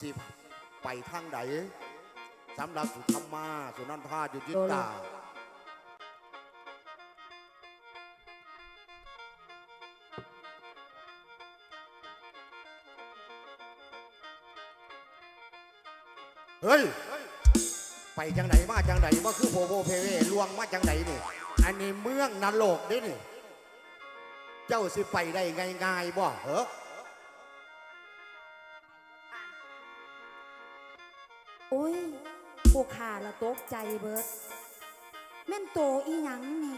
สิไปทางใดสำหรับสุธรรมา สุนันทาจุจิตตาเฮ้ย ไปจังไหนมาจังไหนว่าคือโพโพเพเวลวงมาจังไหนนี่ อันนี้เมืองนรกเด้นี่ เจ้าสิไปได้ง่ายๆบ่เหรอ โอ้ยพวกขาละตกใจเบิด แม่นโตอีหยังนี่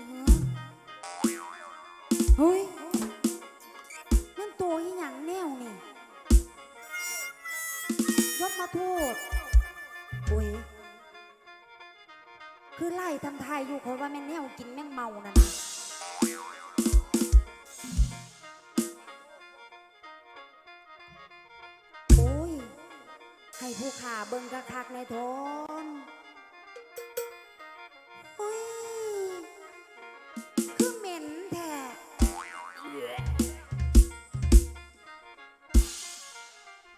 เฮ้ยแม่นโตอีหยังแนวนี่ยกมาโทษโอ้ยคือไล่ทำทายอยู่เขาว่าแม่นแนวกินแม่งเมานั่นน่ะ ผู้ขาเบิ่งคักๆในทนโอ้ยคือเหม็นแท้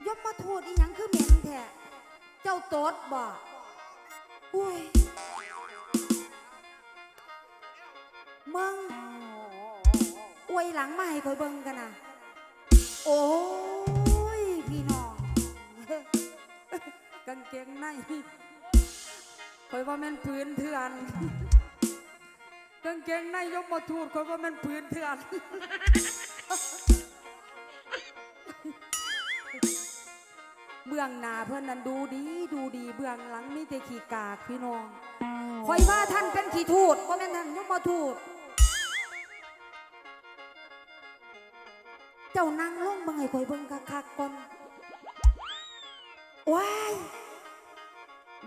ยกมาโทษอีหยังคือเหม็นแท้เจ้าโตดบ่อุ้ยมึงอวยหลังมาให้คอยเบิ่งกันนะโอ้ กางเกงในคอยว่าแม่นพื้นเถื่อนกางเกงในยกมาทูดคอยว่าแม่นพื้นเถื่อนเบื้องหน้าเพื่อนนั้นดูดีดูดีเบื้องหลังมีแต่ขี้กากพี่น้องคอยว่าท่านเป็นขี้ทูดว่าแม่นท่านยกมาทูดเจ้านั่งลงบังไห้คอยเบิ่งคักๆก่อน ว้าย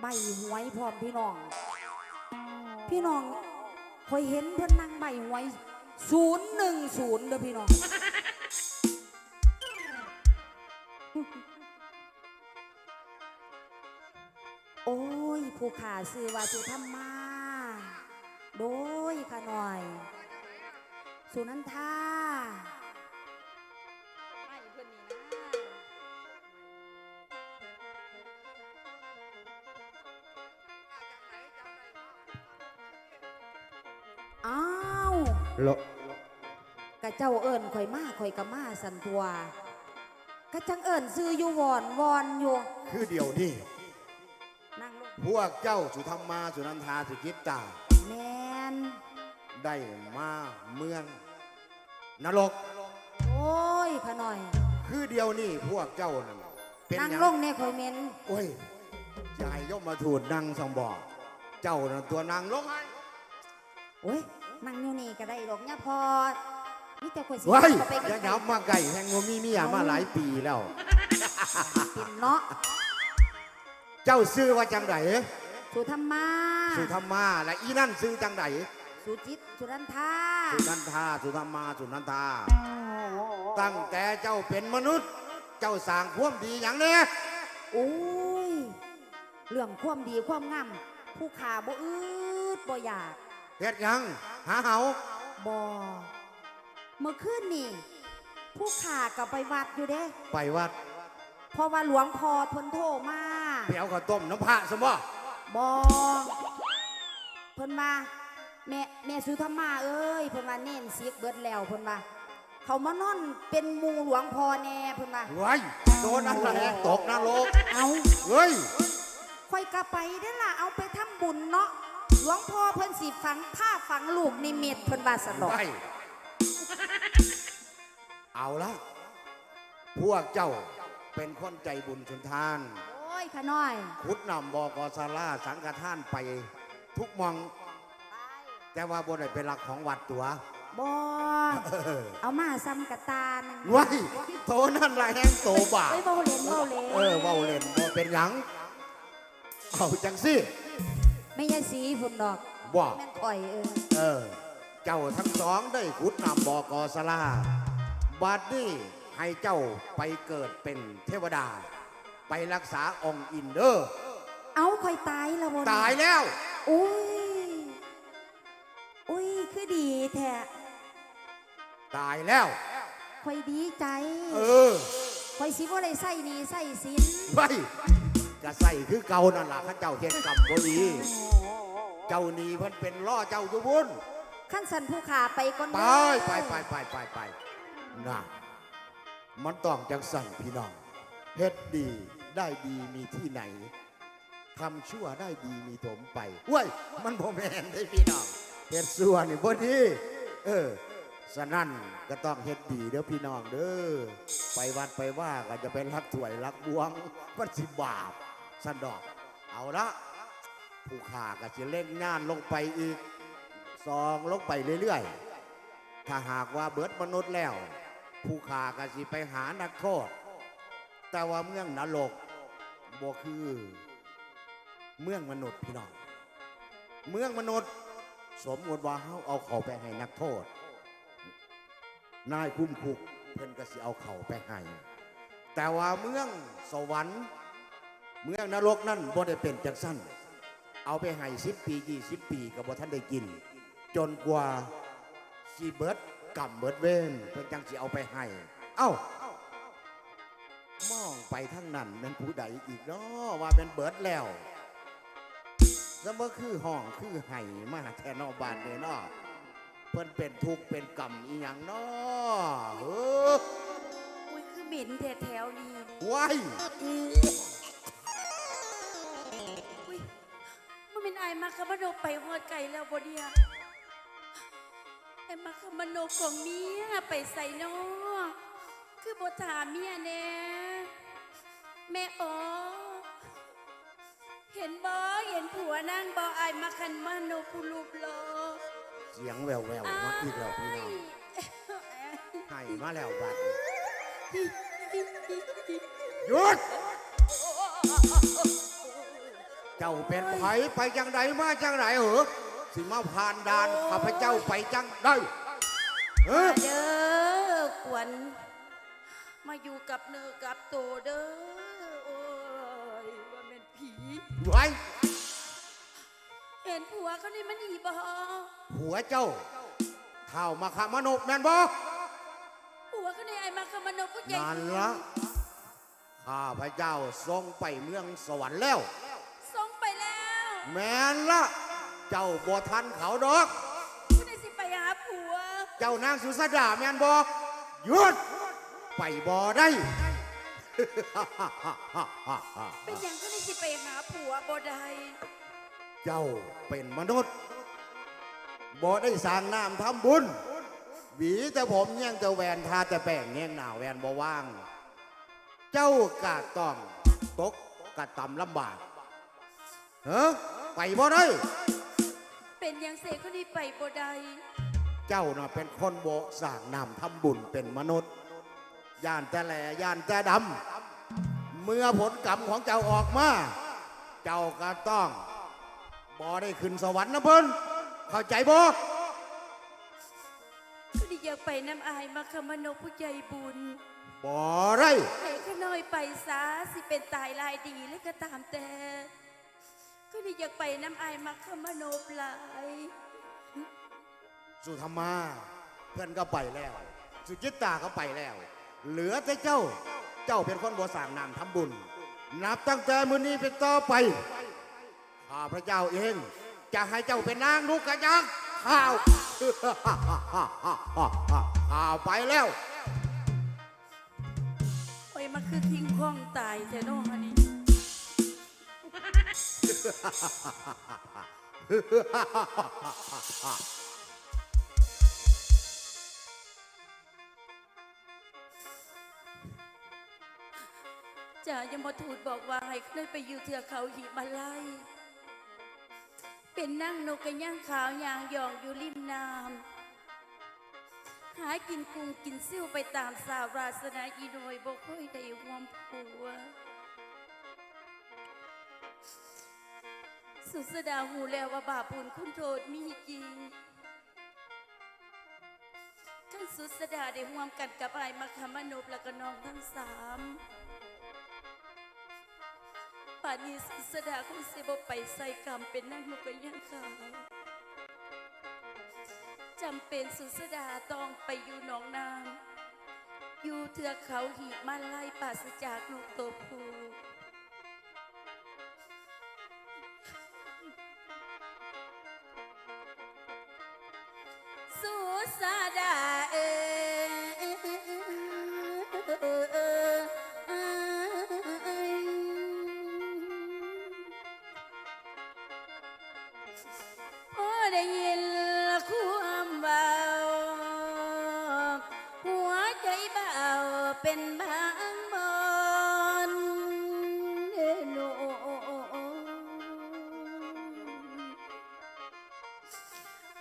ใบหวยพร้อมพี่น้อง พี่น้องคอยเห็นเพื่อนนั่งใบหวยศูนย์หนึ่งศูนย์เด้อพี่น้อง โอ้ย ผู้ขาซื้อว่าสุธรรมา โดยขาหน่อย สุนันทา อ้าวโลกะเจ้าเอิญข่อยมาข่อยกะมาสันตัวกะจังเอิญซื้ออยู่วอนวอนอยู่คือเดี๋ยวนี้นั่งลงพวกเจ้าสุธรรมาสุนันทาสุจิตตา แมนได้มาเมือง นรก โอ้ยขะหน่อยคือเดียวนี่พวกเจ้านั่นเป็นนั่งหยังลงในข่อยเมนโอ้ยยายยกมาถูดนั่งสองบ่อเจ้านั่นตัวนางลงให้ โอ้ยนั่งอยู่นี่ก็ได้ดอกเนี่ยพอนี่แต่ข่อยสิเว้ยเข้าไปอใกล้ย่ายับมาไก่แหงโมมีเมียมาหลายปีแล้วๆเป็นเนาะเจ้าซื้อว่าจังไดสุธรรมาสุธรรมาและอีนั่นซื้อจังไดสุจิตสุรันทาสุนันทาสุธรรมาสุนันทา ตั้งแต่เจ้าเป็นมนุษย์ เจ้าสร้างความดีอย่างเนี้ยโอ้ยเรื่องความดีความงามผู้ขาบ่อืดบ่อยาก เฮ็ดหยัง หาเหาบอเมื่อคืนนี่ผู้ขากับไปวัดอยู่เด้ ไปวัดเพราะว่าหลวงพ่อทนโทรมาไปเอาข้าวต้มน้ำพระสมบ่บอเพิ่นมาแม่แม่สุธรรมาเอ้ยเพิ่นว่าเน้นเสียกเบิดแล้วเพิ่นว่าเขามานอนเป็นหมูหลวงพ่อแน่เพิ่นว่าเฮ้ยโดนอันแรกตกนรกเอาเฮ้ยค่อยกะไปเด้อล่ะเอาไปทำบุญเนาะ หลวงพ่อเพิ่นสิฝังผ้าฝังลูกนิมิตเพิ่นว่าสนอกไปเอาละ พวกเจ้าเป็นคนใจบุญชนทาน โอ้ยขาน้อยคุดนำบอกอสาราสังฆทานไป ทุกหมอง แต่ว่าบนไหนเป็นหลักของวัดตัวบอเอามาซ้ำกะตาหนึงไว้ยโตนั่นละแห้งโตบ่า เอ้ยเบาเล่นเบาเล่นเออเว้าเล่นบ่เป็นหยัง เอาจังสิ ไม่ใช่สีฝุ่นดอกบ่แม่นข่อยเออเออ เจ้าทั้งสองได้ขุดนำบอกอสลาบัดนี้ให้เจ้าไปเกิดเป็นเทวดา ไปรักษาองค์อินเดอร์เอาข่อยตายแล้วบนตายแล้วอุ้ยอุ้ยคือดีแท้ตายแล้ว ข่อยดีใจเออคอยสิบ่ได้ใส่หนี้ใส่สินไว้ ก็ใส่คือเก่านั่นล่ะข้าเจ้าเฮ็ดกรรมบ่ดีเจ้านี่เพิ่นเป็นล่อเจ้าอยู่บุญขั้นสันผู้ขาไปก่อนไปเด้อไปไปไปไปไปน่ะมันต้องจังสั่นพี่น้องเฮ็ดดีได้ดีมีที่ไหนทำชั่วได้ดีมีถมไปเว้ยมันบ่แม่นได้พี่น้องเฮ็ดชั่วนี่บ่ดีเออสนั่นก็ต้องเฮ็ดดีเด้อพี่น้องเด้อไปวัดไปว่าก็จะเป็นรักถวยรักบวงมันสิบาป สันดอก เอาละผู้ข่าก็จะเล่นงานลงไปอีกซองลงไปเรื่อยๆ ถ้าหากว่าเบิดมนุษย์แล้ว ผู้ขาก็สิไปหานักโทษ แต่ว่าเมืองนรกบ่คือ เมืองมนุษย์พี่น้อง เมืองมนุษย์ สมมติว่าเขาเอาเขาไปให้นักโทษ นายคุ้มคุกเพิ่นก็สิเอาเขาไปให้แต่ว่าเมืองสวรรค์ เมืองนรกนั่นบ่ได้เป็นจังสั้น เอาไปให้สิบปียี่สิบปีกับบ่ท่านได้กิน จนกว่าสีเบิร์ดกำเบิร์ดเวนเพิ่นจังสิเอาไปให้ เอ้ามองไปทั้งนั้นเป็นผู้ใดอีกเนาะว่าเป็นเบิร์ดแล้วแล้วเมื่อคือห้องคือไห้มาแทนอกบ้านเลยเนาะเพิ่นเป็นทุกข์เป็นกรรมอีหยังเนาะเอออุ้ยคือเหม็นแถวๆนี้ว้าย มันเป็นไอ้มาคามโนไปหอดไก่แล้วบ่เดียไอ้มาคามโนของเมียไปใส่นอคือบ่ถามเมียแน่แม่อ๋อเห็นบ่เห็นผัวนั่งบ่ไอ้มาคันมาโนผู้รูปหล่อเสียงแววแววๆมาอีกแล้วพี่น้องไห้มาแล้วบัดนี้หยุด เจ้าเป็นไผไปจังไดมาจังไดเหรอสิมาผ่านด่านข้าพเจ้าไปจังได้เออมาเด้อกวน มาอยู่กับเนื้อกับตัวเด้อโอ้ยว่าเป็นผีไว้เห็นผัวเขานี่มันอีบอหัวเจ้าเท่ามาขามนุษย์แม่นบ่ผัวเขาในไอ้มาคามโนผู้ใหญ่นั่นละข้าพเจ้าทรงไปเมืองสวรรค์แล้วส่งไป แล้วแม่นละเจ้าบ่ทันเขาดอก ผู้ใดสิไปหาผัว เจ้านางสุสดาแม่นบ่หยุด ไปบ่ได้ เป็นอย่างก็ได้สิไปหาผัวบ่ได้เจ้าเป็นมนุษย์บ่ได้สร้างน้ำทำบุญ หวีแต่ผมแย่งแต่แหวนทาแต่แป้งแย่งหนาแหวนบ่ว่าง เจ้ากะต้องตกกะตำลำบากเฮ้ ไปบ่ได้เป็นอย่างเสกเขานี่ไปบ่ได้เจ้าน่ะเป็นคนโบสร้างน้ำทำบุญเป็นมนุษย์ย่านแต่แหลย่านแต่ดำเมื่อผลกรรมของเจ้าออกมา เจ้าก็ต้องบ่ได้ขึ้นสวรรค์นะเพิ่นเข้าใจบ่ก็ได้อยากไปน้ำอายมาคามโนผู้ใหญ่บุญบ่ได้ให้ข้าน้อยไปซะสิเป็นตายลายดีแล้วก็ตามแต่ ก็ได้อยากไปน้ำอายมาคามโนปลายสุธรรมา เพื่อนก็ไปแล้ว สุจิตตาก็ไปแล้ว เหลือแต่เจ้า เจ้าเป็นคนบ่สร้างน้ำทำบุญ นับตั้งแต่มื้อนี้เป็นต่อไปข้าพระเจ้าเอง จะให้เจ้าเป็นนางลูกกระยักข้าวข้าวไปแล้ว โอ้ยมาคือคิงคองตายแต่โน่ฮันนี่ จ่ายมทูตบอกว่าให้ขึ้นไปอยู่เถือกเขาหิมาไลยเป็นนั่งนกกระย่างขาวยางยองอยู่ริมน้ำหากินกุ้งกินซิ่วไปตามสาวราสนาอีโนยบ่ค่อยได้หวมผัว สุสดาหูแล้วว่าบาปุญคุณโทษมีจริงท่านสุสดาได้ห่วมกันกับไอ้ายมาคามนบและก็น้องทั้งสามป่านนี้สุสดาคงสิบไปใส่กรรมเป็นนั่งนกกระย่างขาวจำเป็นสุสดาต้องไปอยู่หนองนางอยู่เทือกเขาหิมาลัยปราศจากนกตัวผู้ เป็นบางมอนเด้อโน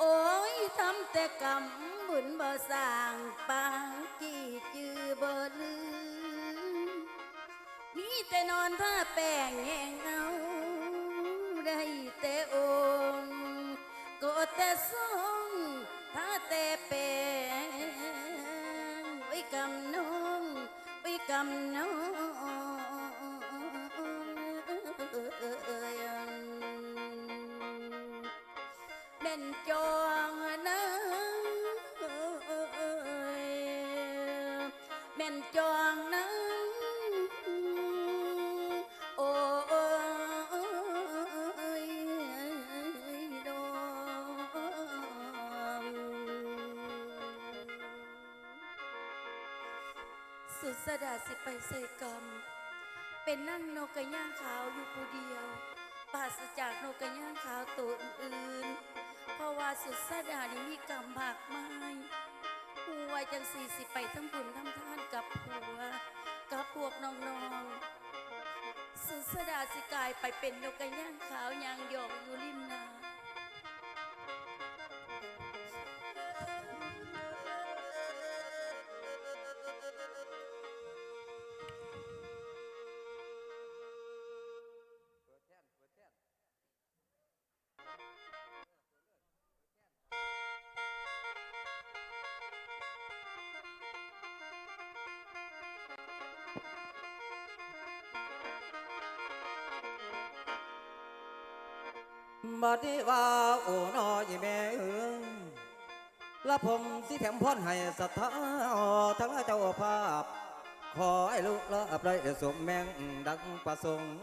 โอ้ยทำแต่กรรมบุญบ่สร้างปางกี่จือบ่ลืมมีแต่นอนท่าแป้งแไว้กำน ไปใส่กรรม เป็นนั่งนกกระย่างขาวอยู่ผู้เดียวปราศจากนกกระย่างขาวตัวอื่นๆเพราะว่าสุดสดานี่มีกรรมมากมายหัวจังสี่สิไปทั้งบุญทั้งท่านกับผัวกับพวกน้องๆสุดสดาสิกายไปเป็นนกกระย่างขาวยางหยองอยู่ริมนา บัดนี้ว่าโอ้น้อยแม่เอ๋ยและผมสิแถมพรให้ศรัทธาทั้งเจ้าภาพ ขอให้ลูกละอับไรสมแมงดังประสงค์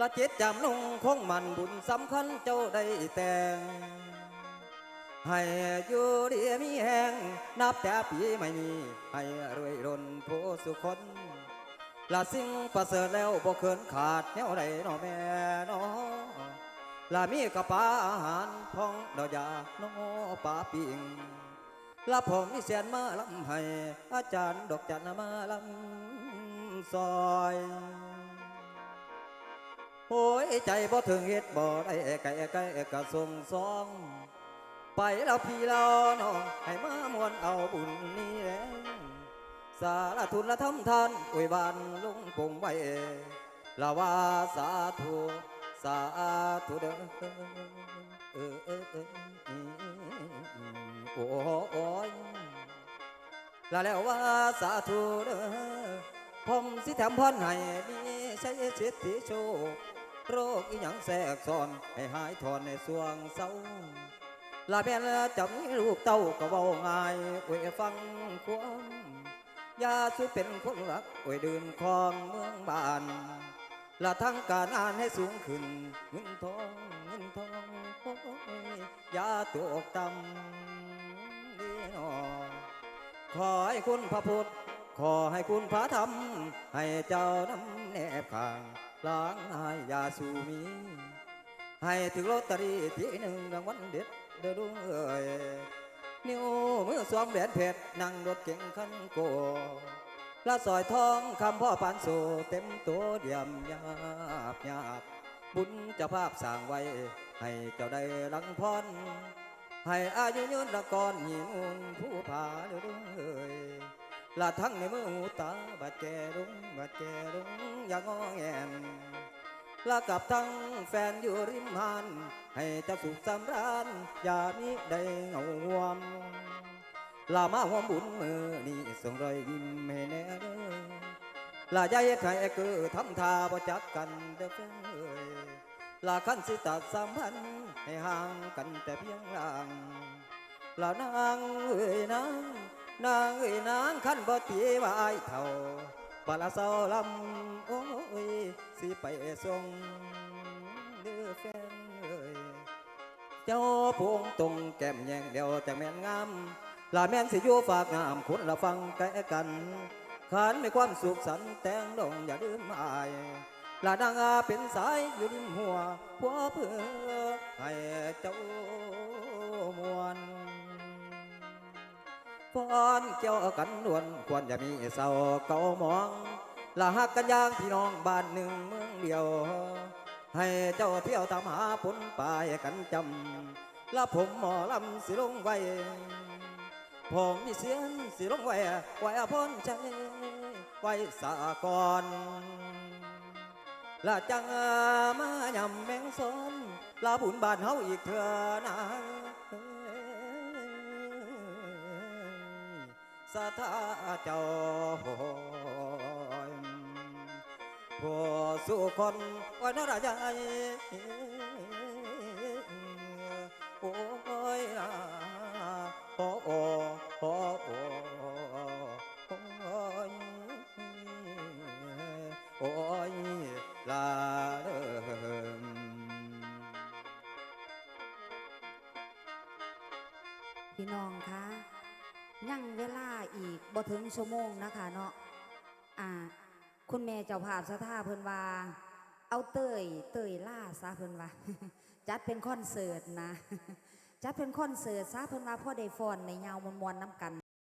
ละจิตจำนงคงมันบุญสำคัญเจ้าได้แต่งให้อยู่ดีมีแหงนับแต่ปีไม่มี ให้รวยรนผู้สุคนละสิ่งประเสริฐแล้วบ่เคินขาดแนวใดน้อแม่น้อ ละมีกระปาอาหารพองดอกยาน้อปลาปิงละผมมีเสียนมาลำให้ อาจารย์ดอกจันมาลำซอยโอ้ยใจบ่ถึงเฮ็ดบ่ได้ไก่ไก่กระทรงซอง ไปแล้วพี่เราน้องให้มามวนเอาบุญนี้แหล้วสารทุนละทำทานอวยบานลุงปงไว้ละว่าสาธุ สาธุเด้อเออเออเออโอ้โอยละแล้วว่าสาธุเด้อผมสิแถมพรให้มีใช้สิทธิโชคโรคอีหยังแทรกซ้อนให้หายถอนในสวงเศร้าลาแม่นจะมีลูกเต้าก็เว้าง่ายอวยฟังความยาสุเป็นคนรักอวยเดินคลองเมืองบ้าน ละทั้งการอ่านให้สูงขึ้นเงินทองเงินทองอยอยาตกต่ำดีหนอขอให้คุณพระพุทธขอให้คุณพระธรรม ให้เจ้านำแนบข้างล้างหายยาสูมี ให้ถึงลอตเตอรี่ที่หนึ่งรางวัลเด็ดเด้อลุงเอ้ยนิ้วมือสวมแหวนเพชรนั่งรถเก๋งคันโก ละสอยทองคำพ่อปานโซเต็มตัวเดียมยาบยาบบุญเจ้าภาพสร้างไว้ ให้เจ้าได้รังพรให้อายุยืนละก่อนหินุนผู้ผาเด้อลุงเอ้ยละทั้งในมือหูตาบาดแก่ลุงบาดแก่ลุงอย่างงอแงนละกับทั้งแฟนอยู่ริมหานให้เจ้าสุขสำราญอย่ามีได้เหงาหวม ลามาหวมบุญมือนี่ส่งรอยยิ้มให้แน่เด้อลาใจใครเกือทำท่าบ่จักกันเด้อแฟนเอ้ยลาคันสิตัดสัมพันให้ห่างกันแต่เพียงลางลานางเอ้ยนางนางเอ้ยนางขันบ่ตีว่าอายเท่าบาลาเศร้าลำโอ้ยสิไปส่งเด้อแฟนเอ้ยเจ้าพวงตรงแก้มแยงเดียวแต่แม่นงาม ลาแม่นสิอยู่ฝากงามคุณละฟังแกกันขันในความสุขสันต์แต่งดงอย่าลืมอายลานางอาเป็นสายอยู่ริมหัวพัวเพื่อให้เจ้ามวนฟ้อนเกี่ยวกันนวลควรจะมีเศร้าเก่ามองละหักกันย่างพี่น้องบ้านหนึ่งเมืองเดียว ให้เจ้าเที่ยวตามหาผลปลายกันจำและผมหมอลำสิลงไว้ ผมมีเสียงสิลงไว้ไว้อภนใจไว้สากรละจังมายำแมงสนลาบุญบานเฮาอีกเถื่อนะสาธาเจ้าผู้สู่คนวันนราใจ เวลาอีกบ่ถึงชั่วโมงนะคะเนาะอ่า คุณแม่เจ้าภาพสถาเพิ่นว่า เอาเตยเตยล่าซะเพิ่นว่า จัดเป็นคอนเสิร์ตนะ จัดเป็นคอนเสิร์ตซะเพิ่นว่าพ่อได้ฟอนในยาวมวนๆน้ำกัน